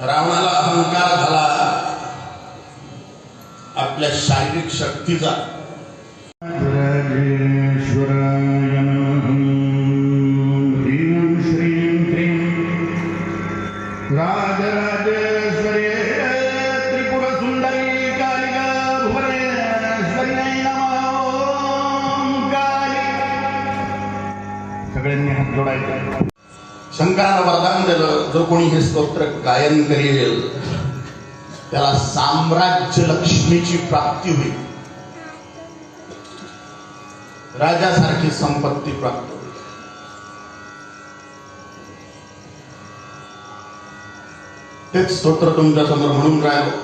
रावणाला अहंकार झाला. आपल्या शारीरिक शक्तीचा. राजराज सगळ्यांनी हात जोडायचे. शंकरानं वरदान दिलं जो कोणी हे स्तोत्र गायन करेल त्याला साम्राज्य लक्ष्मीची प्राप्ती होईल. राजासारखी संपत्ती प्राप्त होईल. तेच स्तोत्र तुमच्यासमोर म्हणून राहिलो.